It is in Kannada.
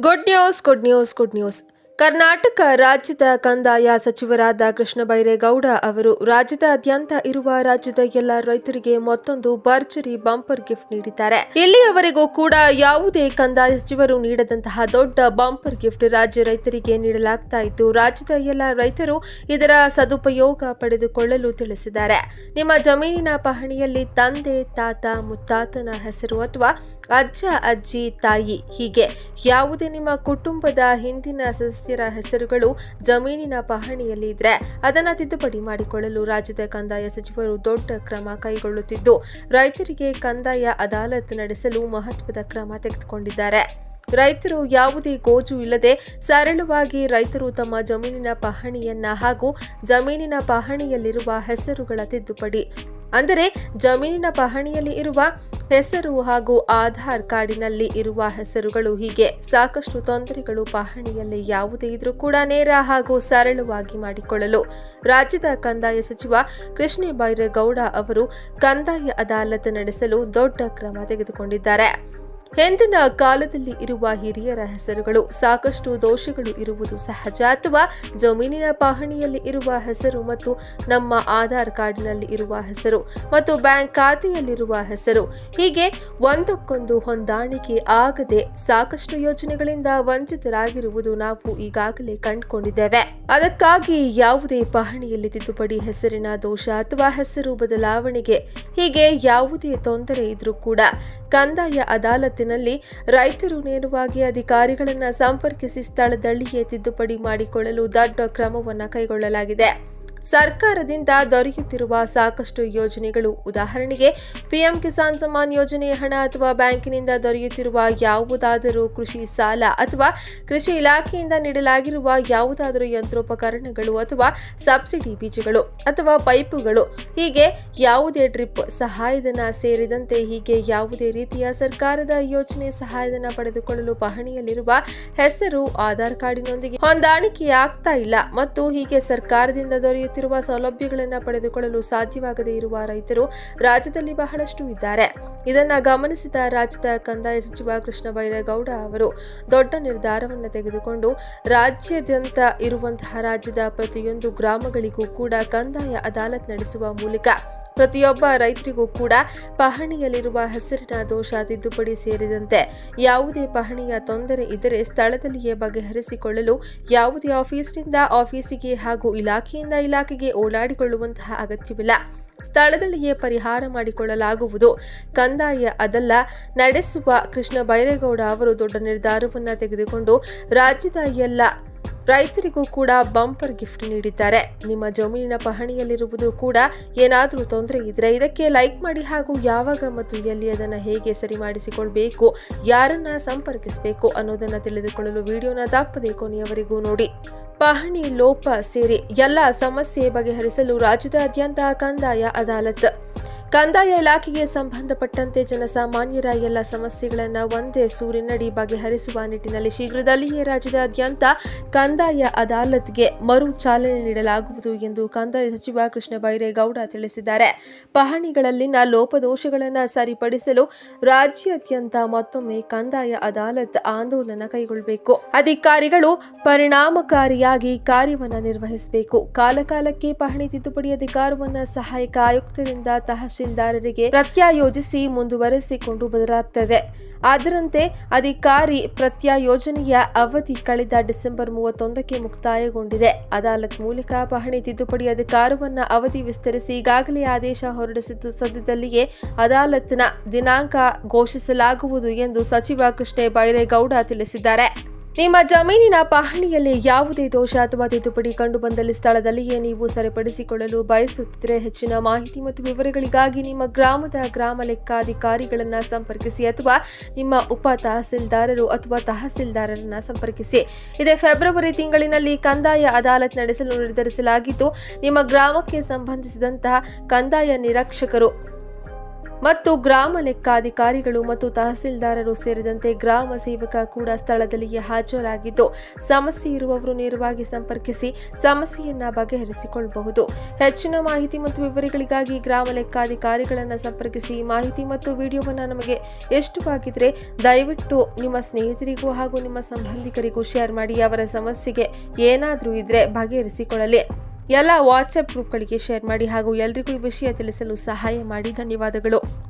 Good news good news good news Karnataka ರಾಜ್ಯದ ಕಂದಾಯ ಸಚಿವರಾದ ಕೃಷ್ಣ ಬೈರೇಗೌಡ ಅವರು ರಾಜ್ಯದಾದ್ಯಂತ ಇರುವ ರಾಜ್ಯದ ಎಲ್ಲ ರೈತರಿಗೆ ಮತ್ತೊಂದು ಭರ್ಜರಿ ಬಂಪರ್ ಗಿಫ್ಟ್ ನೀಡಿದ್ದಾರೆ. ಇಲ್ಲಿಯವರೆಗೂ ಕೂಡ ಯಾವುದೇ ಕಂದಾಯ ಸಚಿವರು ನೀಡದಂತಹ ದೊಡ್ಡ ಬಂಪರ್ ಗಿಫ್ಟ್ ರಾಜ್ಯ ರೈತರಿಗೆ ನೀಡಲಾಗ್ತಾ ಇದ್ದು, ರಾಜ್ಯದ ಎಲ್ಲ ರೈತರು ಇದರ ಸದುಪಯೋಗ ಪಡೆದುಕೊಳ್ಳಲು ತಿಳಿಸಿದ್ದಾರೆ. ನಿಮ್ಮ ಜಮೀನಿನ ಪಹಣಿಯಲ್ಲಿ ತಂದೆ, ತಾತ, ಮುತ್ತಾತನ ಹೆಸರು ಅಥವಾ ಅಜ್ಜ, ಅಜ್ಜಿ, ತಾಯಿ ಹೀಗೆ ಯಾವುದೇ ನಿಮ್ಮ ಕುಟುಂಬದ ಹಿಂದಿನ ಸದಸ್ಯರ ಹೆಸರುಗಳು ಜಮೀನಿನ ಪಹಣಿಯಲ್ಲಿ ಇದ್ರೆ ಅದನ್ನ ತಿದ್ದುಪಡಿ ಮಾಡಿಕೊಳ್ಳಲು ರಾಜ್ಯದ ಕಂದಾಯ ಸಚಿವರು ದೊಡ್ಡ ಕ್ರಮ ಕೈಗೊಳ್ಳುತ್ತಿದ್ದು, ರೈತರಿಗೆ ಕಂದಾಯ ಅದಾಲತ್ ನಡೆಸಲು ಮಹತ್ವದ ಕ್ರಮ ತೆಗೆದುಕೊಂಡಿದ್ದಾರೆ. ರೈತರು ಯಾವುದೇ ಗೋಜು ಇಲ್ಲದೆ ಸರಳವಾಗಿ ರೈತರು ತಮ್ಮ ಜಮೀನಿನ ಪಹಣಿಯನ್ನ ಹಾಗೂ ಜಮೀನಿನ ಪಹಣಿಯಲ್ಲಿರುವ ಹೆಸರುಗಳ ತಿದ್ದುಪಡಿ ಅಂದರೆ ಜಮೀನಿನ ಪಹಣಿಯಲ್ಲಿ ಇರುವ ಹೆಸರು ಹಾಗೂ ಆಧಾರ್ ಕಾರ್ಡಿನಲ್ಲಿ ಇರುವ ಹೆಸರುಗಳು ಹೀಗೆ ಸಾಕಷ್ಟು ತೊಂದರೆಗಳು ಪಹಣಿಯಲ್ಲಿ ಯಾವುದೇ ಇದ್ರೂ ಕೂಡ ನೇರ ಹಾಗೂ ಸರಳವಾಗಿ ಮಾಡಿಕೊಳ್ಳಲು ರಾಜ್ಯದ ಕಂದಾಯ ಸಚಿವ ಕೃಷ್ಣ ಬೈರೇಗೌಡ ಅವರು ಕಂದಾಯ ಅದಾಲತ್ ನಡೆಸಲು ದೊಡ್ಡ ಕ್ರಮ ತೆಗೆದುಕೊಂಡಿದ್ದಾರೆ. ಹಿಂದಿನ ಕಾಲದಲ್ಲಿ ಇರುವ ಹಿರಿಯರ ಹೆಸರುಗಳು ಸಾಕಷ್ಟು ದೋಷಗಳು ಇರುವುದು ಸಹಜ. ಅಥವಾ ಜಮೀನಿನ ಪಹಣಿಯಲ್ಲಿ ಇರುವ ಹೆಸರು ಮತ್ತು ನಮ್ಮ ಆಧಾರ್ ಕಾರ್ಡ್ನಲ್ಲಿ ಇರುವ ಹೆಸರು ಮತ್ತು ಬ್ಯಾಂಕ್ ಖಾತೆಯಲ್ಲಿರುವ ಹೆಸರು. ಹೀಗೆ ಒಂದಕ್ಕೊಂದು ಹೊಂದಾಣಿಕೆ ಆಗದೆ ಸಾಕಷ್ಟು ಯೋಜನೆಗಳಿಂದ ವಂಚಿತರಾಗಿರುವುದು ನಾವು ಈಗಾಗಲೇ ಕಂಡುಕೊಂಡಿದ್ದೇವೆ. ಅದಕ್ಕಾಗಿ ಯಾವುದೇ ಪಹಣಿಯಲ್ಲಿ ತಿದ್ದುಪಡಿ ಹೆಸರಿನ ದೋಷ ಅಥವಾ ಹೆಸರು ಬದಲಾವಣೆಗೆ ಹೀಗೆ ಯಾವುದೇ ತೊಂದರೆ ಇದ್ರೂ ಕೂಡ ಕಂದಾಯ ಅದಾಲತಿನಲ್ಲಿ ರೈತರು ನೇರವಾಗಿ ಅಧಿಕಾರಿಗಳನ್ನು ಸಂಪರ್ಕಿಸಿ ಸ್ಥಳದಲ್ಲಿಯೇ ತಿದ್ದುಪಡಿ ಮಾಡಿಕೊಳ್ಳಲು ದೊಡ್ಡ ಕ್ರಮವನ್ನು ಕೈಗೊಳ್ಳಲಾಗಿದೆ. ಸರ್ಕಾರದಿಂದ ದೊರೆಯುತ್ತಿರುವ ಸಾಕಷ್ಟು ಯೋಜನೆಗಳು. ಉದಾಹರಣೆಗೆ, ಪಿಎಂ ಕಿಸಾನ್ ಸಮ್ಮಾನ್ ಯೋಜನೆ ಹಣ ಅಥವಾ ಬ್ಯಾಂಕಿನಿಂದ ದೊರೆಯುತ್ತಿರುವ ಯಾವುದಾದರೂ ಕೃಷಿ ಸಾಲ ಅಥವಾ ಕೃಷಿ ಇಲಾಖೆಯಿಂದ ನೀಡಲಾಗಿರುವ ಯಾವುದಾದರೂ ಯಂತ್ರೋಪಕರಣಗಳು ಅಥವಾ ಸಬ್ಸಿಡಿ ಬೀಜಗಳು ಅಥವಾ ಪೈಪುಗಳು. ಹೀಗೆ ಯಾವುದೇ ಡ್ರಿಪ್ ಸಹಾಯಧನ ಸೇರಿದಂತೆ ಹೀಗೆ ಯಾವುದೇ ರೀತಿಯ ಸರ್ಕಾರದ ಯೋಜನೆ ಸಹಾಯಧನ ಪಡೆದುಕೊಳ್ಳಲು ಪಹಣಿಯಲ್ಲಿರುವ ಹೆಸರು, ಆಧಾರ್ ಕಾರ್ಡಿನೊಂದಿಗೆ ಹೊಂದಾಣಿಕೆಯಾಗ್ತಾ ಇಲ್ಲ. ಮತ್ತು ಹೀಗೆ ಸರ್ಕಾರದಿಂದ ದೊರೆಯುತ್ತಿರುವ ಸೌಲಭ್ಯಗಳನ್ನು ಪಡೆದುಕೊಳ್ಳಲು ಸಾಧ್ಯವಾಗದೇ ಇರುವ ರೈತರು ರಾಜ್ಯದಲ್ಲಿ ಬಹಳಷ್ಟು ಇದ್ದಾರೆ. ಇದನ್ನು ಗಮನಿಸಿದ ರಾಜ್ಯದ ಕಂದಾಯ ಸಚಿವ ಕೃಷ್ಣ ಬೈರೇಗೌಡ ಅವರು ದೊಡ್ಡ ನಿರ್ಧಾರವನ್ನು ತೆಗೆದುಕೊಂಡು ರಾಜ್ಯಾದ್ಯಂತ ಇರುವಂತಹ ರಾಜ್ಯದ ಪ್ರತಿಯೊಂದು ಗ್ರಾಮಗಳಿಗೂ ಕೂಡ ಕಂದಾಯ ಅದಾಲತ್ ನಡೆಸುವ ಮೂಲಕ ಪ್ರತಿಯೊಬ್ಬ ರೈತರಿಗೂ ಕೂಡ ಪಹಣಿಯಲ್ಲಿರುವ ಹೆಸರಿನ ದೋಷ ತಿದ್ದುಪಡಿ ಸೇರಿದಂತೆ ಯಾವುದೇ ಪಹಣಿಯ ತೊಂದರೆ ಇದ್ದರೆ ಸ್ಥಳದಲ್ಲಿಯೇ ಬಗೆಹರಿಸಿಕೊಳ್ಳಲು ಯಾವುದೇ ಆಫೀಸ್ನಿಂದ ಆಫೀಸಿಗೆ ಹಾಗೂ ಇಲಾಖೆಯಿಂದ ಇಲಾಖೆಗೆ ಓಡಾಡಿಕೊಳ್ಳುವಂತಹ ಅಗತ್ಯವಿಲ್ಲ. ಸ್ಥಳದಲ್ಲಿಯೇ ಪರಿಹಾರ ಮಾಡಿಕೊಳ್ಳಲಾಗುವುದು. ಕಂದಾಯ ಅದಲ್ಲ. ನಡೆಸುವ ಕೃಷ್ಣ ಬೈರೇಗೌಡ ಅವರು ದೊಡ್ಡ ನಿರ್ಧಾರವನ್ನು ತೆಗೆದುಕೊಂಡು ರಾಜ್ಯದ ಎಲ್ಲ ರೈತರಿಗೂ ಕೂಡ ಬಂಪರ್ ಗಿಫ್ಟ್ ನೀಡಿದ್ದಾರೆ. ನಿಮ್ಮ ಜಮೀನಿನ ಪಹಣಿಯಲ್ಲಿರುವುದು ಕೂಡ ಏನಾದರೂ ತೊಂದರೆ ಇದ್ರೆ ಇದಕ್ಕೆ ಲೈಕ್ ಮಾಡಿ ಹಾಗೂ ಯಾವಾಗ ಮತ್ತು ಎಲ್ಲಿ ಅದನ್ನು ಹೇಗೆ ಸರಿ ಮಾಡಿಸಿಕೊಳ್ಬೇಕು, ಯಾರನ್ನ ಸಂಪರ್ಕಿಸಬೇಕು ಅನ್ನೋದನ್ನು ತಿಳಿದುಕೊಳ್ಳಲು ವಿಡಿಯೋನ ತಪ್ಪದೆ ಕೊನೆಯವರೆಗೂ ನೋಡಿ. ಪಹಣಿ, ಲೋಪ ಸೇರಿ ಎಲ್ಲ ಸಮಸ್ಯೆ ಬಗೆಹರಿಸಲು ರಾಜ್ಯದಾದ್ಯಂತ ಕಂದಾಯ ಅದಾಲತ್. ಕಂದಾಯ ಇಲಾಖೆಗೆ ಸಂಬಂಧಪಟ್ಟಂತೆ ಜನಸಾಮಾನ್ಯರ ಎಲ್ಲ ಸಮಸ್ಯೆಗಳನ್ನು ಒಂದೇ ಸೂರಿನಡಿ ಬಗೆಹರಿಸುವ ನಿಟ್ಟಿನಲ್ಲಿ ಶೀಘ್ರದಲ್ಲಿಯೇ ರಾಜ್ಯದಾದ್ಯಂತ ಕಂದಾಯ ಅದಾಲತ್ಗೆ ಮರು ಚಾಲನೆ ನೀಡಲಾಗುವುದು ಎಂದು ಕಂದಾಯ ಸಚಿವ ಕೃಷ್ಣ ಬೈರೇಗೌಡ ತಿಳಿಸಿದ್ದಾರೆ. ಪಹಣಿಗಳಲ್ಲಿನ ಲೋಪದೋಷಗಳನ್ನು ಸರಿಪಡಿಸಲು ರಾಜ್ಯಾದ್ಯಂತ ಮತ್ತೊಮ್ಮೆ ಕಂದಾಯ ಅದಾಲತ್ ಆಂದೋಲನ ಕೈಗೊಳ್ಳಬೇಕು. ಅಧಿಕಾರಿಗಳು ಪರಿಣಾಮಕಾರಿಯಾಗಿ ಕಾರ್ಯವನ್ನು ನಿರ್ವಹಿಸಬೇಕು. ಕಾಲಕಾಲಕ್ಕೆ ಪಹಣಿ ತಿದ್ದುಪಡಿ ಅಧಿಕಾರವನ್ನು ಸಹಾಯಕ ಆಯುಕ್ತರಿಂದ ತಹಶೀಲ್ದಾರರಿಗೆ ಪ್ರತ್ಯಾಯೋಜಿಸಿ ಮುಂದುವರೆಸಿಕೊಂಡು ಬದಲಾಗುತ್ತದೆ ಅದರಂತೆ ಅಧಿಕಾರಿ ಪ್ರತ್ಯಾಯೋಜನೆಯ ಅವಧಿ ಕಳೆದ ಡಿಸೆಂಬರ್ ಮೂವತ್ತೊಂದಕ್ಕೆ ಮುಕ್ತಾಯಗೊಂಡಿದೆ. ಅದಾಲತ್ ಮೂಲಕ ಪಹಣಿ ತಿದ್ದುಪಡಿ ಅಧಿಕಾರವನ್ನು ಅವಧಿ ವಿಸ್ತರಿಸಿ ಈಗಾಗಲೇ ಆದೇಶ ಹೊರಡಿಸಿದ್ದು ಸದ್ಯದಲ್ಲಿಯೇ ಅದಾಲತ್ನ ದಿನಾಂಕ ಘೋಷಿಸಲಾಗುವುದು ಎಂದು ಸಚಿವ ಕೃಷ್ಣೇ ಬೈರೇಗೌಡ ತಿಳಿಸಿದ್ದಾರೆ. ನಿಮ್ಮ ಜಮೀನಿನ ಪಹಣಿಯಲ್ಲಿ ಯಾವುದೇ ದೋಷ ಅಥವಾ ತಿದ್ದುಪಡಿ ಕಂಡುಬಂದಲ್ಲಿ ಸ್ಥಳದಲ್ಲಿಯೇ ನೀವು ಸರಿಪಡಿಸಿಕೊಳ್ಳಲು ಬಯಸುತ್ತಿದ್ದರೆ ಹೆಚ್ಚಿನ ಮಾಹಿತಿ ಮತ್ತು ವಿವರಗಳಿಗಾಗಿ ನಿಮ್ಮ ಗ್ರಾಮದ ಗ್ರಾಮ ಲೆಕ್ಕಾಧಿಕಾರಿಗಳನ್ನು ಸಂಪರ್ಕಿಸಿ ಅಥವಾ ನಿಮ್ಮ ಉಪ ತಹಸೀಲ್ದಾರರು ಅಥವಾ ತಹಸೀಲ್ದಾರರನ್ನು ಸಂಪರ್ಕಿಸಿ. ಇದೇ ಫೆಬ್ರವರಿ ತಿಂಗಳಿನಲ್ಲಿ ಕಂದಾಯ ಅದಾಲತ್ ನಡೆಸಲು ನಿರ್ಧರಿಸಲಾಗಿದ್ದು, ನಿಮ್ಮ ಗ್ರಾಮಕ್ಕೆ ಸಂಬಂಧಿಸಿದಂತಹ ಕಂದಾಯ ನಿರೀಕ್ಷಕರು ಮತ್ತು ಗ್ರಾಮ ಲೆಕ್ಕಾಧಿಕಾರಿಗಳು ಮತ್ತು ತಹಸೀಲ್ದಾರರು ಸೇರಿದಂತೆ ಗ್ರಾಮ ಸೇವಕ ಕೂಡ ಸ್ಥಳದಲ್ಲಿಯೇ ಹಾಜರಾಗಿದ್ದು, ಸಮಸ್ಯೆ ಇರುವವರು ನೇರವಾಗಿ ಸಂಪರ್ಕಿಸಿ ಸಮಸ್ಯೆಯನ್ನ ಬಗೆಹರಿಸಿಕೊಳ್ಳಬಹುದು. ಹೆಚ್ಚಿನ ಮಾಹಿತಿ ಮತ್ತು ವಿವರಗಳಿಗಾಗಿ ಗ್ರಾಮ ಲೆಕ್ಕಾಧಿಕಾರಿಗಳನ್ನು ಸಂಪರ್ಕಿಸಿ ಮಾಹಿತಿ ಮತ್ತು ವಿಡಿಯೋವನ್ನು ನಮಗೆ ಇಷ್ಟವಾಗಿದ್ರೆ ದಯವಿಟ್ಟು ನಿಮ್ಮ ಸ್ನೇಹಿತರಿಗೂ ಹಾಗೂ ನಿಮ್ಮ ಸಂಬಂಧಿಕರಿಗೂ ಶೇರ್ ಮಾಡಿ, ಅವರ ಸಮಸ್ಯೆಗೆ ಏನಾದರೂ ಇದ್ರೆ ಬಗೆಹರಿಸಿಕೊಳ್ಳಲಿ. ಎಲ್ಲ ವಾಟ್ಸಪ್ ಗ್ರೂಪ್ಗಳಿಗೆ ಶೇರ್ ಮಾಡಿ ಹಾಗೂ ಎಲ್ರಿಗೂ ಈ ವಿಷಯ ತಿಳಿಸಲು ಸಹಾಯ ಮಾಡಿ. ಧನ್ಯವಾದಗಳು.